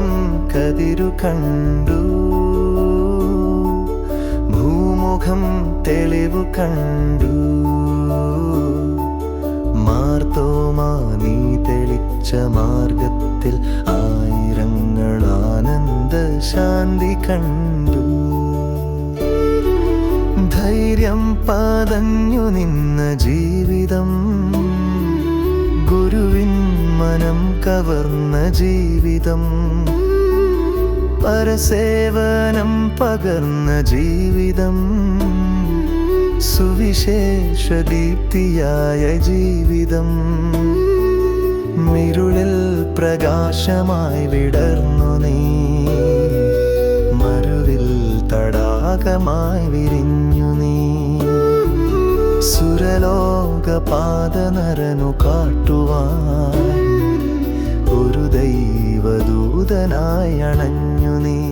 നീളം കതിരു കണ്ടു. ഭൂമുഖം തെളിവു കണ്ടു. മാർത്തോമാ നീ തെളിച്ച മാർഗത്തിൽ ആയിരങ്ങൾ ആനന്ദ ശാന്തി കണ്ടു. ധൈര്യം പതഞ്ഞു നിന്ന ജീവിതം മനം കവർന്ന ജീവിതം. പരസേവനം പകർന്ന ജീവിതം. സുവിശേഷ ദീപ്തിയായ ജീവിതം. മിരുളിൽ പ്രകാശമായി വിടർന്നു നീ. മരുവിൽ തടാകമായി വിരിഞ്ഞു നീ. സുരലോക പാദനരനു കാട്ടുവാൻ ദൂതനായണഞ്ഞു നീ.